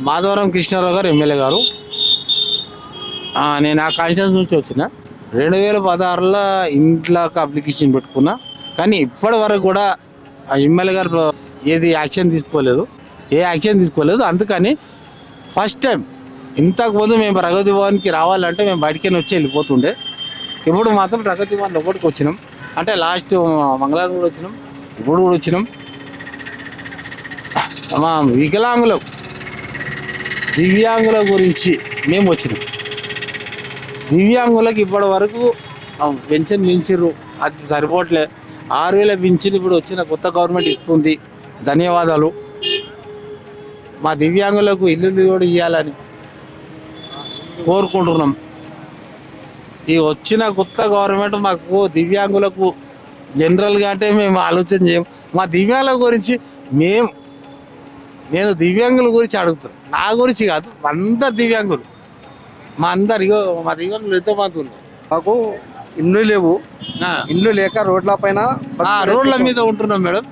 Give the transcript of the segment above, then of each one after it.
మాధవరం కృష్ణారావు గారు ఎమ్మెల్యే గారు. నేను ఆ కాన్షియన్స్ నుంచి వచ్చిన. రెండు వేల పదహారులో ఇంట్లోకి అప్లికేషన్ పెట్టుకున్నా. కానీ ఇప్పటి వరకు కూడా ఆ ఎమ్మెల్యే గారు ఏది యాక్షన్ తీసుకోలేదు. ఏ యాక్షన్ తీసుకోలేదు. అందుకని ఫస్ట్ టైం ఇంతకుముందు మేము ప్రగతి భవన్కి రావాలంటే మేము బయటికి వచ్చి వెళ్ళిపోతుండే. ఇప్పుడు మాత్రం ప్రగతి భవన్ ఒకటికి వచ్చినాం. అంటే లాస్ట్ మంగళవారం కూడా వచ్చినాం. ఇప్పుడు కూడా వచ్చినాం. మా వికలాంగుల దివ్యాంగుల గురించి మేము వచ్చినాం. దివ్యాంగులకు ఇప్పటి వరకు పెన్షన్ పెంచిర్రు అది సరిపోవట్లే. ఆరు వేల పెన్షన్ ఇప్పుడు వచ్చిన కొత్త గవర్నమెంట్ ఇస్తుంది. ధన్యవాదాలు. మా దివ్యాంగులకు ఇల్లు కూడా ఇవ్వాలని కోరుకుంటున్నాం. ఈ వచ్చిన కొత్త గవర్నమెంట్ మాకు దివ్యాంగులకు జనరల్గా అంటే మేము ఆలోచన చేయం. మా దివ్యాంగుల గురించి మేము నేను దివ్యాంగుల గురించి అడుగుతాను నా గురించి కాదు అందరు దివ్యాంగులు. మా అందరు ఇగో మా దివ్యాంగులు ఎంతో మంది ఉన్నారు. మాకు ఇండ్లు లేవు. ఇండ్లు లేక రోడ్ల పైన రోడ్ల మీద ఉంటున్నాం మేడం.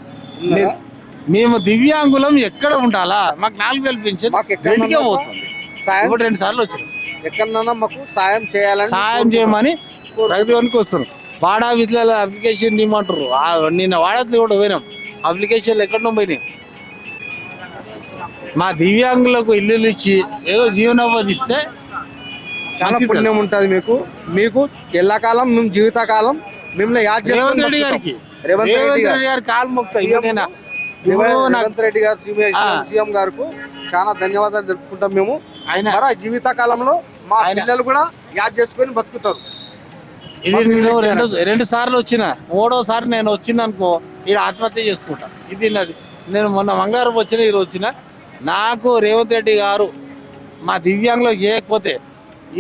మేము దివ్యాంగులం ఎక్కడ ఉండాలా? మాకు నాలుగు వేలు పెన్షన్ ఉండాలా? పోతుంది. ఇప్పుడు రెండు సార్లు వచ్చినాం ఎక్కడన్నా మాకు సాయం చేయాలని సాయం చేయమని రైతు వరకు వస్తున్నాం. వాడా విద్యల అప్లికేషన్ ఇమ్మంటారు నిన్న వాడద్దు కూడా పోయినాం. అప్లికేషన్లు ఎక్కడో పోయినాయి. మా దివ్యాంగులకు ఇల్లులు ఇచ్చి ఏదో జీవనోపాధి ఇస్తే చాలా పుణ్యం ఉంటుంది మీకు. మీకు ఎల్లకాలం మేము జీవితకాలం మిమ్మల్ని యాద్ రేవంత్ రెడ్డి. గారికి. రేవంత్ రెడ్డి గారు. కాలు మొక్తా రేవంత్ రెడ్డి గారు సీఎం గారికి చాలా ధన్యవాదాలు తెలుపుకుంటాం మేము. ఆయన మరి ఆ జీవితకాలంలో మా పిల్లలు కూడా యాద్ చేసుకొని బతుకుతారు. ఇది నేను రెండు రెండు సార్లు వచ్చిన మూడోసారి నేను వచ్చిన అనుకో ఈడ ఆత్మహత్య చేసుకుంటా. ఇది నాది. నేను మొన్న మంగళవారం వచ్చిన ఈరోజు వచ్చిన. నాకు రేవంత్ రెడ్డి గారు మా దివ్యాంగులు చేయకపోతే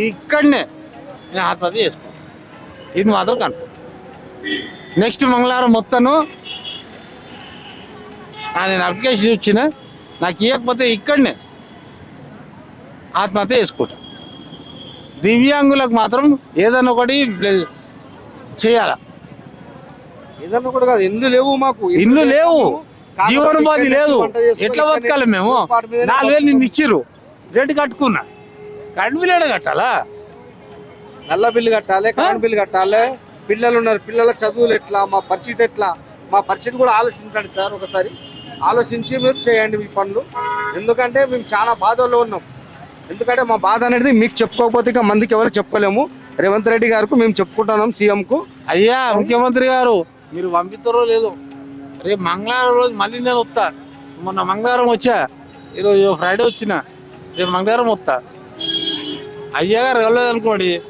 ఇక్కడనే నేను ఆత్మహత్య చేసుకుంటా. ఇది మాత్రం కన్ఫర్మ్ నెక్స్ట్ మంగళవారం మొత్తను ఆ, నేను అప్లికేషన్ ఇచ్చిన నాకు ఇవ్వకపోతే ఇక్కడనే ఆత్మహత్య చేసుకుంటా. దివ్యాంగులకు మాత్రం ఏదైనా ఒకటి చేయాల? ఏదన్నా కూడా కాదు ఇండ్లు లేవు మాకు. ఇల్లు లేవు. జీవనోపాధి లేదు. ఎట్లా బతకాలి మేము? నాలుగు వేలు నిన్ను ఇచ్చిర్రు. రేటు కట్టుకున్నా. కరెంట్ బిల్ ఏడ కట్టాలా? నల్ల బిల్లు కట్టాలి కరెంట్ బిల్లు కట్టాలి. పిల్లలు ఉన్నారు. పిల్లల చదువులు ఎట్లా? మా పరిస్థితి ఎట్లా? మా పరిస్థితి కూడా ఆలోచించండి సార్ ఒకసారి. ఆలోచించి మీరు చేయండి మీ పనులు. ఎందుకంటే మేము చాలా బాధల్లో ఉన్నాం. ఎందుకంటే మా బాధ అనేది మీకు చెప్పుకోకపోతే ఇక మందికి ఎవరు చెప్పుకోలేము. రేవంత్ రెడ్డి గారికి మేము చెప్పుకుంటున్నాం సీఎంకు. అయ్యా ముఖ్యమంత్రి గారు మీరు పంపిస్తారో లేదో. రేపు మంగళవారం రోజు మళ్ళీ నేను వస్తా. మొన్న మంగళవారం వచ్చా. ఈరోజు ఫ్రైడే వచ్చిన. రేపు మంగళవారం వస్తా. అయ్యా గారు వెళ్ళలేదు అనుకోండి.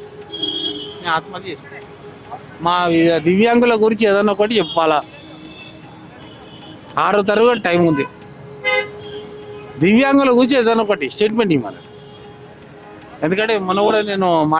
నేను ఆత్మహత్య చేసుకుంటా మా దివ్యాంగుల గురించి ఏదన్నా ఒకటి చెప్పాలా? ఆరో తరగతి టైం ఉంది. దివ్యాంగుల గురించి ఏదైనా ఒకటి స్టేట్మెంట్ ఇవ్వాలి ఎందుకంటే మొన్న కూడా నేను